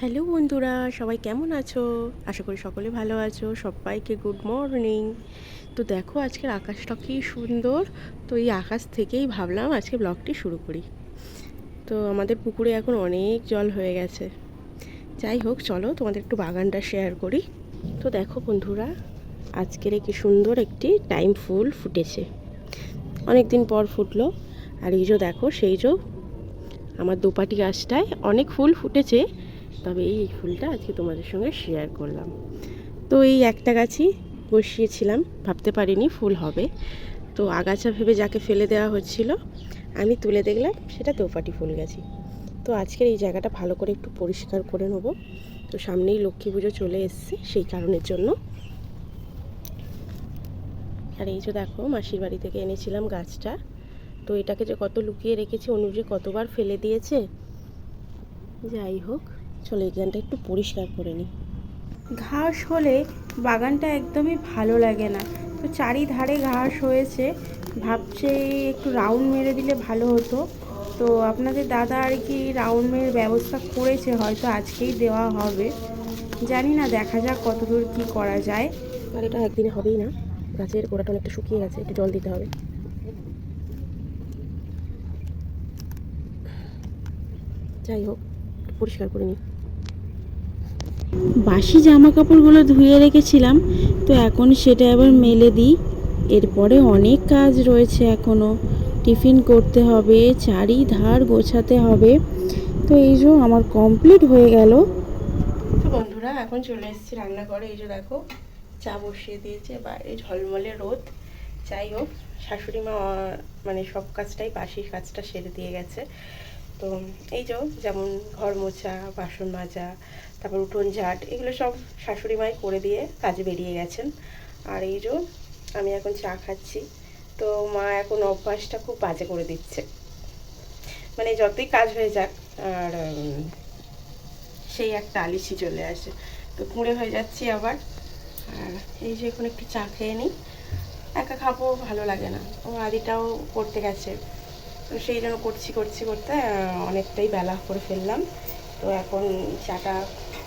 Hello বন্ধুরা, সবাই কেমন আছো? আশা করি সকলে ভালো আছো। সবাইকে গুড মর্নিং তো দেখো, আজকের আকাশটা কি সুন্দর। তো এই আকাশ থেকেই ভাবলাম আজকে ব্লগটি শুরু করি। তো আমাদের পুকুরে এখন অনেক জল হয়ে গেছে। যাই হোক, চলো তোমাদের একটু বাগানটা শেয়ার করি। তো দেখো বন্ধুরা, আজকের কি সুন্দর একটি টাইম ফুল ফুটেছে। অনেক দিন পর ফুটলো। আর এই যে দেখো, সেই যে আমার দুপাটি গাছটায় অনেক ফুল ফুটেছে। তবে এই ফুলটা আজকে তোমাদের সঙ্গে শেয়ার করলাম। তো এই একটা গাছই বসিয়েছিলাম, ভাবতে পারিনি ফুল হবে। তো আগাছা ভেবে যাকে ফেলে দেওয়া হচ্ছিল, আমি তুলে দেখলাম সেটা দোপাটি ফুল গাছি তো আজকের এই জায়গাটা ভালো করে একটু পরিষ্কার করে নেব। তো সামনেই লক্ষ্মী পুজো চলে এসছে, সেই কারণের জন্য। আর এই যে দেখো, মাসির বাড়ি থেকে এনেছিলাম গাছটা। তো এটাকে যে কত লুকিয়ে রেখেছি অনুপ যে কতবার ফেলে দিয়েছে, যাই হোক। চলো এখানটা একটু পরিষ্কার করে নিই। ঘাস হলে বাগানটা একদমই ভালো লাগে না। তো চারিধারে ঘাস হয়েছে ভাবছে একটু রাউন্ড মেরে দিলে ভালো হতো। তো আপনাদের দাদা আর কি রাউন্ড মেরের ব্যবস্থা করেছে হয়তো আজকেই দেওয়া হবে। জানি না দেখা যাক কতদূর কি করা যায়। আর এটা একদিনে হবেই না গাছের গোড়াটা অনেকটা শুকিয়ে গেছে একটু জল দিতে হবে। যাই হোক পরিষ্কার করে নিই। বাসি জামা কাপড়গুলো ধুয়ে রেখেছিলাম তো এখন সেটা আবার মেলে দিই। এরপরে অনেক কাজ রয়েছে এখনও টিফিন করতে হবে চারিধার গোছাতে হবে। তো এই যে আমার কমপ্লিট হয়ে গেল। তো বন্ধুরা এখন চলে এসেছি রান্নাঘরে। এই যে দেখো চা বসিয়ে দিয়েছে বাইরে ঝলমলে রোদ। যাই হোক শাশুড়ি মা মানে সব কাজটাই বাসির কাজটা সেরে দিয়ে গেছে। তো এই যে, যেমন ঘর মোছা, বাসন মাজা, তারপর উঠোন ঝাট, এগুলো সব শাশুড়ি মাই করে দিয়ে কাজে বেরিয়ে গেছেন। আর এই যে, আমি এখন চা খাচ্ছি। তো মা এখন অভ্যাসটা খুব বাজে করে দিচ্ছে। মানে যতই কাজ হয়ে যাক, আর সেই একটা আলিসি চলে আসে। তো কুঁড়ে হয়ে যাচ্ছি আবার। আর এই যে, এখন একটু চা খেয়ে নিই। একা খাব ভালো লাগে না। ও আদিটাও করতে গেছে। তো সেই জন্য করছি করছি, করতে অনেকটাই বেলা করে ফেললাম। তো এখন চাটা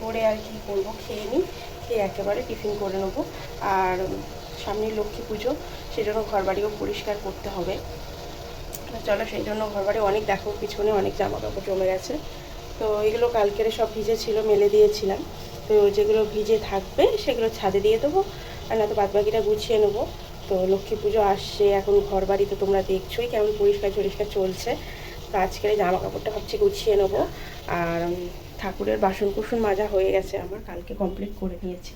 করে আর কি করব, খেয়ে নিই, খেয়ে একেবারে টিফিন করে নেব। আর সামনে লক্ষ্মী পুজো সেই জন্য ঘর বাড়িও পরিষ্কার করতে হবে। চলো সেই জন্য ঘর বাড়ি অনেক দেখো, পিছনে অনেক জামা কাপড় জমে গেছে। তো এগুলো কালকের সব ভিজে ছিল, মেলে দিয়েছিলাম। তো যেগুলো ভিজে থাকবে, সেগুলো ছাদে দিয়ে দেবো। আর না তো বাদবাকিটা গুছিয়ে নেব। তো লক্ষ্মী পুজো আসছে, এখন ঘর বাড়ি তো তোমরা দেখছোই কেমন পরিষ্কার পরিষ্কার চলছে। তো আজকের জামা কাপড়টা ভাবছি গুছিয়ে নেব। আর ঠাকুরের বাসন কুসন মাজা হয়ে গেছে আমার, কালকে কমপ্লিট করে নিয়েছি।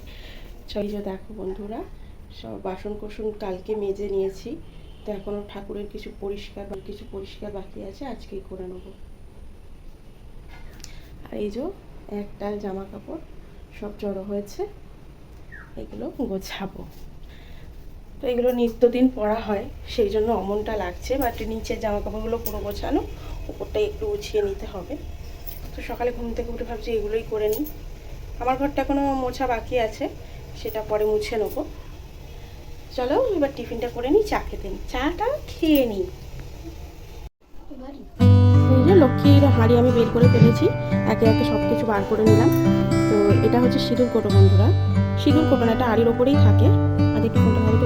চল যে দেখো বন্ধুরা, সব বাসন কুসন কালকে মেজে নিয়েছি। তো এখনও ঠাকুরের কিছু পরিষ্কার বা কিছু পরিষ্কার বাকি আছে, আজকেই করে নেব। আর এই যে একটা জামা কাপড় সব জড়ো হয়েছে, এগুলো গোছাবো। তো এগুলো নিত্যদিন পরা হয়, সেই জন্য অমনটা লাগছে। বাট নিচের জামা কাপড়গুলো পুরো গোছানো উপরটা একটু গুছিয়ে নিতে হবে। তো সকালে ঘুম থেকে উঠে ভাবছি এগুলোই করে নিই। আমার ঘরটা এখনও মোছা বাকি আছে, সেটা পরে মুছে নেব। চলো, এবার টিফিনটা করে নিই, চা খেতে নিই। চাটা খেয়ে নিই। লক্ষ্মীর হাঁড়ি আমি বের করে ফেলেছি, একে একে সব কিছু বার করে নিলাম। তো এটা হচ্ছে সিঁদুর কোটো বন্ধুরা। সিঁদুর কোটো না হাঁড়ির ওপরেই থাকে। ফোনটা ভালো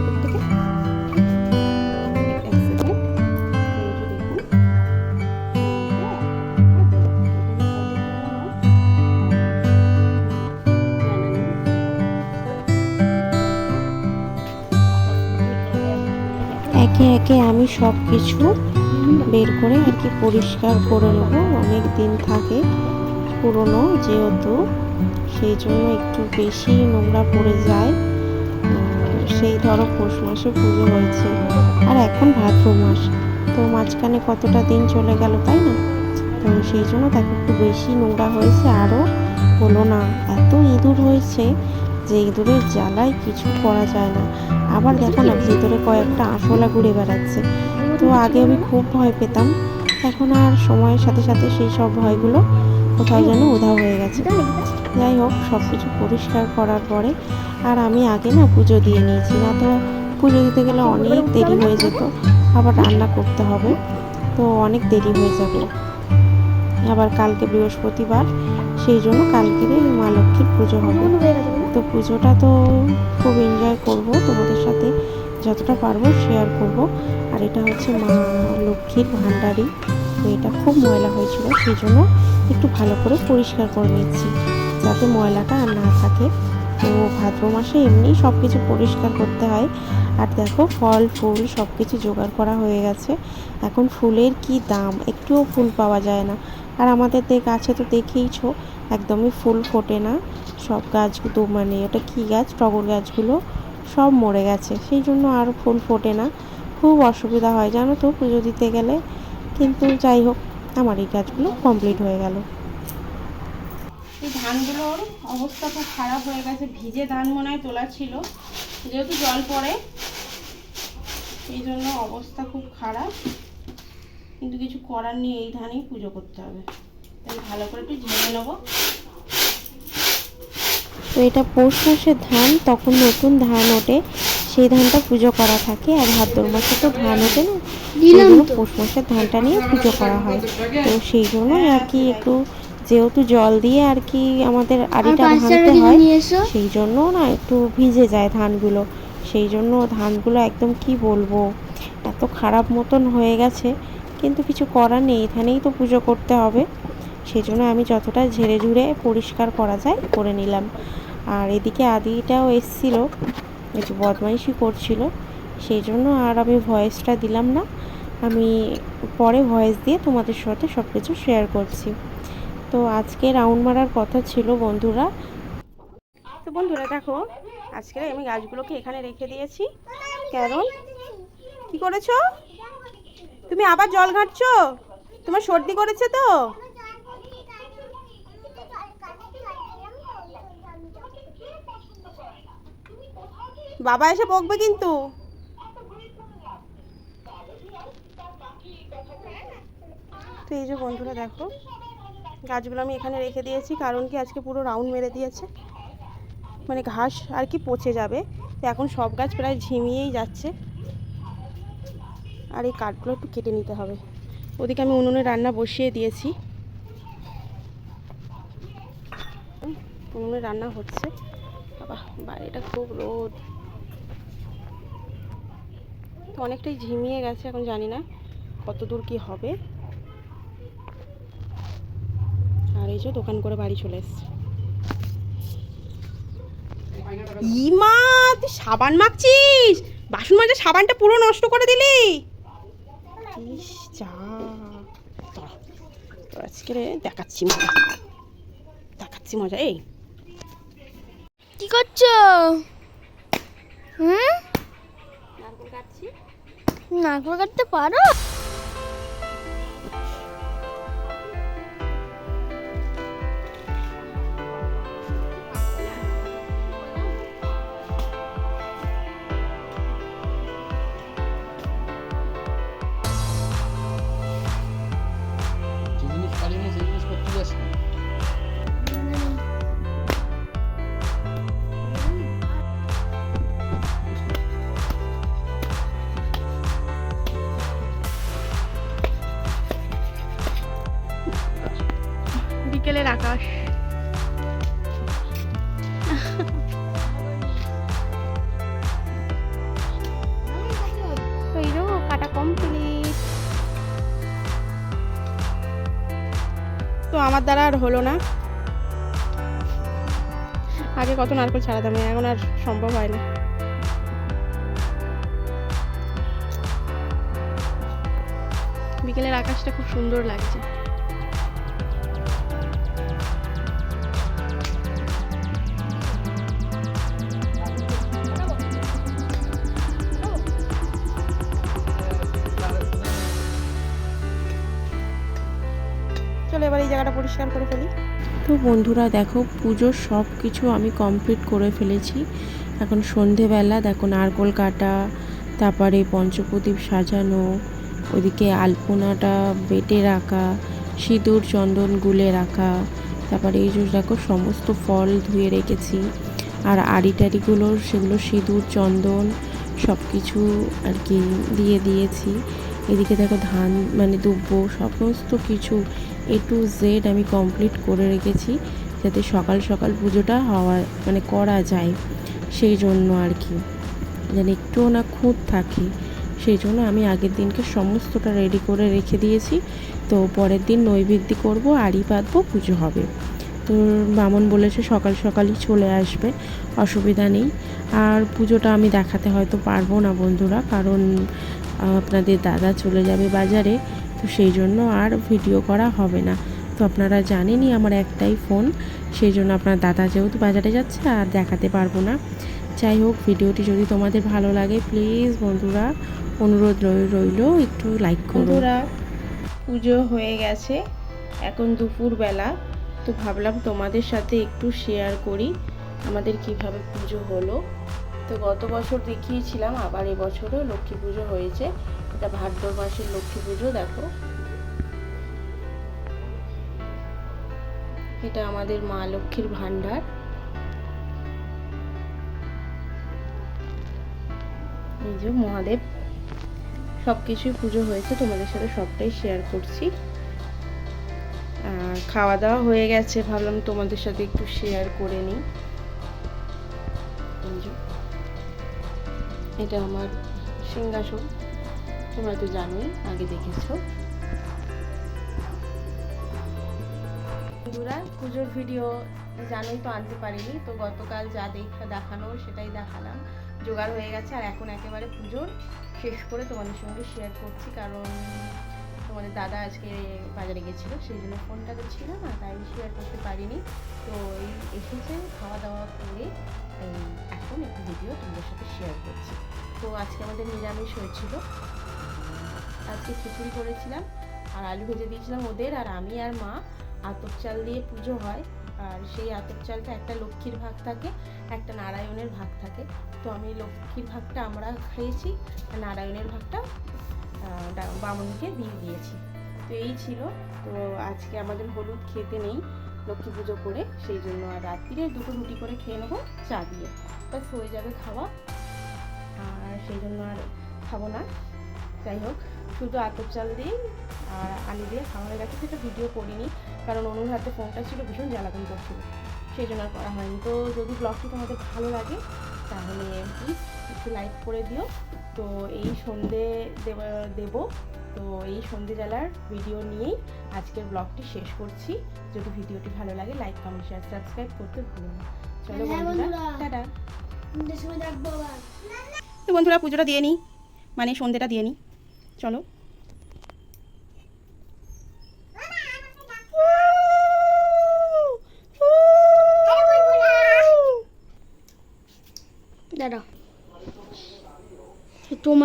এক। একে আমি সব কিছু বের করে আর কি পরিষ্কার করে নেব। অনেক দিন থাকে পুরনো, যেহেতু সেই জন্য একটু বেশি নোংরা পড়ে যায়। সেই ধরো পৌষ মাসে পুজো হয়েছে। আর এখন ভাদ্র মাস, তো মাঝখানে কতটা দিন চলে গেল তাই না? তো সেই জন্য দেখো একটু বেশি নোংরা হয়েছে, আরও হলো না। এত ইঁদুর হয়েছে যে ইঁদুরের জ্বালায় কিছু করা যায় না। আবার দেখো না, ভিতরে কয়েকটা আঁশলা ঘুরে বেড়াচ্ছে। তো আগে আমি খুব ভয় পেতাম, এখন আর সময়ের সাথে সাথে সেই সব ভয়গুলো কোথাও যেন উধাও হয়ে গেছে যাই হোক সব কিছু পরিষ্কার করার পরে আর আমি আগে না পুজো দিয়ে নিয়েছি, না তো পুজো দিতে গেলে অনেক দেরি হয়ে যেত, আবার রান্না করতে হবে, তো অনেক দেরি হয়ে যাবে। আবার কালকে বৃহস্পতিবার, সেই জন্য কালকের মা লক্ষ্মীর পুজো হবে। তো পুজোটা তো খুব এনজয় করব, তোমাদের সাথে যতটা পারব শেয়ার করব। আর এটা হচ্ছে মা লক্ষ্মীর ভাণ্ডারি তো এটা খুব ময়লা হয়েছিল সেই জন্য একটু ভালো করে পরিষ্কার করে নিচ্ছি, যাতে ময়লাটা আর না থাকে। তো ভাদ্র মাসে এমনি সব কিছু পরিষ্কার করতে হয়। আর দেখো, ফল, ফুল সব কিছু জোগাড় করা হয়ে গেছে। এখন ফুলের কি দাম? একটুও ফুল পাওয়া যায় না। আর আমাদের দেখ গাছে তো দেখেইছো, একদমই ফুল ফোটে না। সব গাছগুলো মানে ওটা কী গাছ? টগর গাছগুলো সব মরে গেছে। সেই জন্য আর ফুল ফোটে না। খুব অসুবিধা হয়, জানো তো পুজো দিতে গেলে। কিন্তু যাই হোক আমার এই গাছগুলো কমপ্লিট হয়ে গেল। এই ধানগুলোর অবস্থা খুব খারাপ হয়ে গেছে। ভিজে ধান মনে হয় তোলা ছিল। যেহেতু জল পড়ে এই জন্য অবস্থা খুব খারাপ। কিন্তু কিছু করার নেই এই ধানেই পুজো করতে হবে। তাই ভালো করে একটু ঝেড়ে নেব। তো এটা পৌষ মাসের ধান তখন নতুন ধান ওঠে। সেই ধানটা পুজো করা থাকে আর ভাদ্র মাসে তো ধান ওঠে না। জন্য পৌষ মাসের ধানটা নিয়ে পুজো করা হয়। তো সেই জন্য আর কি একটু যেহেতু জল দিয়ে আর কি আমাদের আড়িটা ভাঙতে হয় সেই জন্য না একটু ভিজে যায় ধানগুলো। সেই জন্য ধানগুলো একদম কি বলব এত খারাপ মতন হয়ে গেছে। কিন্তু কিছু করার নেই এখানেই তো পুজো করতে হবে। সেই জন্য আমি যতটা ঝেড়ে ঝুড়ে পরিষ্কার করা যায় করে নিলাম। আর এদিকে আদিটাও এসছিল একটু বদমাইশি করছিল। সেই জন্য আর আমি ভয়েসটা দিলাম না। আমি পরে ভয়েস দিয়ে তোমাদের সাথে সব কিছু শেয়ার করছি। তো আজকে রাউন্ড মারার কথা ছিল বন্ধুরা। তো বন্ধুরা দেখো, আজকে আমি গাছগুলোকে এখানে রেখে দিয়েছি। কারণ কি করেছ? তুমি আবার জল ঘাঁটছো? তোমার সর্দি করেছে তো? বাবা এসে বকবে কিন্তু। তো এই যে বন্ধুরা দেখো, গাছগুলো আমি এখানে রেখে দিয়েছি, কারণ কি আজকে পুরো রাউন্ড মেরে দিয়েছে। মানে ঘাস আর কি পচে যাবে। তো এখন সব গাছ প্রায় ঝিমিয়েই যাচ্ছে। আর এই কাঠগুলো একটু কেটে নিতে হবে। ওদিকে আমি উনুনে রান্না বসিয়ে দিয়েছি। উনুনে রান্না হচ্ছে। বাবা বাইরেটা খুব রোদ। তো অনেকটাই ঝিমিয়ে গেছে, এখন জানি না কত দূর কি হবে। আর এই যে দোকান করে বাড়ি চলে এসছে। ইমা তুই সাবান মাখছিস? বাসন মাজা সাবানটা পুরো নষ্ট করে দিলি। ইস যা। তোর আজকে রে দেখাচ্ছি মজা। দেখাচ্ছি মজা এই। কি করছ? হুম? নারকেল কাটছি। নারকেল কাটতে পারো? বিকেলের আকাশ। কাটা কমপ্লিট তো আমার দ্বারা আর হলো না। আগে কত নারকেল ছাড়াতাম, এখন আর সম্ভব হয় না। বিকেলের আকাশটা খুব সুন্দর লাগছে। পরিষ্কার করে ফেলি? তো বন্ধুরা দেখো, পুজোর সব কিছু আমি কমপ্লিট করে ফেলেছি। এখন সন্ধেবেলা, দেখো নারকোল কাটা, তারপরে পঞ্চপ্রদীপ সাজানো, ওইদিকে আলপনাটা বেটে রাখা, সিঁদুর, চন্দন গুলে রাখা, তারপরে এই যে দেখো সমস্ত ফল ধুয়ে রেখেছি। আর আড়ি টাড়িগুলো সেগুলো সিঁদুর, চন্দন সব কিছু আর কি দিয়ে দিয়েছি। এদিকে দেখো ধান মানে দুব্বো, সমস্ত কিছু এ টু জেড আমি কমপ্লিট করে রেখেছি যাতে সকাল সকাল পুজোটা হওয়া মানে করা যায় সেই জন্য আর কি। যেন একটুও না খুঁত থাকে সেই জন্য আমি আগের দিনকে সমস্তটা রেডি করে রেখে দিয়েছি। তো পরের দিন নৈবেদ্য করব, আড়ি পাতবো পুজো হবে। তো বামন বলেছে সকাল সকালই চলে আসবে, অসুবিধা নেই। আর পুজোটা আমি দেখাতে হয়তো পারব না বন্ধুরা, কারণ আপনাদের দাদা চলে যাবে বাজারে, তো সেই জন্য আর ভিডিও করা হবে না। তো আপনারা জানেনই আমার একটাই ফোন সেই জন্য আপনার দাদা যেহেতু বাজারে যাচ্ছে আর দেখাতে পারব না। যাই হোক ভিডিওটি যদি তোমাদের ভালো লাগে প্লিজ বন্ধুরা, অনুরোধ রই, রইল একটু লাইক করো। পুজো হয়ে গেছে, এখন দুপুরবেলা, তো ভাবলাম তোমাদের সাথে একটু শেয়ার করি, আমাদের কীভাবে পুজো হলো। তো গত বছর দেখিয়েছিলাম, আবার এবছরও লক্ষ্মী পুজো হয়েছে। এটা ভাদ্র মাসের লক্ষ্মী পুজো, দেখো। এটা আমাদের মা লক্ষ্মীর ভাণ্ডার। এই যে মহাদেব। সব কিছুই পুজো হয়েছে, তোমাদের সাথে সবটাই শেয়ার করছি। খাওয়া দাওয়া হয়ে গেছে, ভাবলাম তোমাদের সাথে একটু শেয়ার করে নিই। এটা আমার সিংহাসন। তোমরা তো জানোই, আগে দেখেছ। বন্ধুরা, পুজোর ভিডিও জানোই তো আনতে পারিনি, তো গতকাল যা দেখা দেখানো সেটাই দেখালাম। জোগাড় হয়ে গেছে, আর এখন একেবারে পুজোর শেষ করে তোমাদের সঙ্গে শেয়ার করছি, কারণ তোমাদের দাদা আজকে বাজারে গেছিল, সেই জন্য ফোনটা তো ছিল না তাই শেয়ার করতে পারিনি। তো এই এসেছে খাওয়া দাওয়া করে এখন একটু ভিডিও তোমাদের সাথে শেয়ার করছি। তো আজকে আমাদের নিরামিষ হয়েছিল। আজকে খিচুড়ি করেছিলাম, আর আলু ভেজে দিয়েছিলাম ওদের, আর আমি আর মা আতপ চাল দিয়ে পুজো হয়। আর সেই আতপ চালটা একটা লক্ষ্মীর ভাগ থাকে, একটা নারায়ণের ভাগ থাকে। তো আমি লক্ষ্মীর ভাগটা আমরা খেয়েছি নারায়ণের ভাগটা বামুনকে দিয়ে দিয়েছি। তো এই ছিল। তো আজকে আমাদের হলুদ খেতে নেই, লক্ষ্মী পুজো করে, সেই জন্য আর রাত্রিরে দুটো রুটি করে খেয়ে নেব চা দিয়ে। ব্যাস, হয়ে যাবে খাওয়া। আর সেই জন্য আর খাব না। যাই হোক, শুধু আতপ চাল দিয়েই আর আলু দিয়ে খাওয়া হয়ে গেছে। সেটা ভিডিও করিনি, কারণ অনুর হাতে ফোনটা ছিল, ভীষণ জ্বালাতন করছিল। সেই জন্য আর করা হয়নি। তো যদি ব্লগটি তোমাদের ভালো লাগে, তাহলে প্লিজ একটু লাইক করে দিও। তো এই সন্ধে দেব দেব। তো এই সন্ধে জেলার ভিডিও নিয়েই আজকের ব্লগটি শেষ করছি। যদি ভিডিওটি ভালো লাগে লাইক কমেন্ট শেয়ার সাবস্ক্রাইব করতে ভুলো না। চলো হ্যাঁ বন্ধুরা। টাটা। তো বন্ধুরা পুজোটা দিয়ে নিই মানে সন্ধেটা দিয়ে নিই চলো।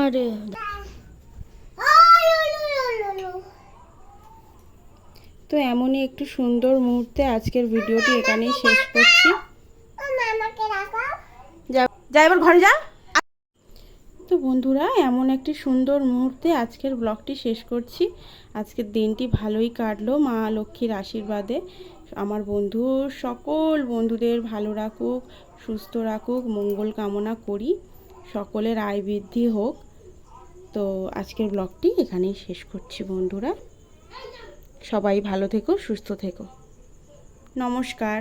তোমার। তো এমনই একটু সুন্দর মুহূর্তে আজকের ভিডিওটি এখানেই শেষ করছি। যা যা, এবার ঘরে যা। তো বন্ধুরা, এমন একটি সুন্দর মুহূর্তে আজকের ব্লগটি শেষ করছি। আজকের দিনটি ভালোই কাটলো মা লক্ষ্মীর আশীর্বাদে। আমার বন্ধু, সকল বন্ধুদের ভালো রাখুক, সুস্থ রাখুক, মঙ্গল কামনা করি। সকলের আয় বৃদ্ধি হোক। তো আজকের ব্লগটি এখানেই শেষ করছি বন্ধুরা। সবাই ভালো থেকো সুস্থ থেকো। নমস্কার।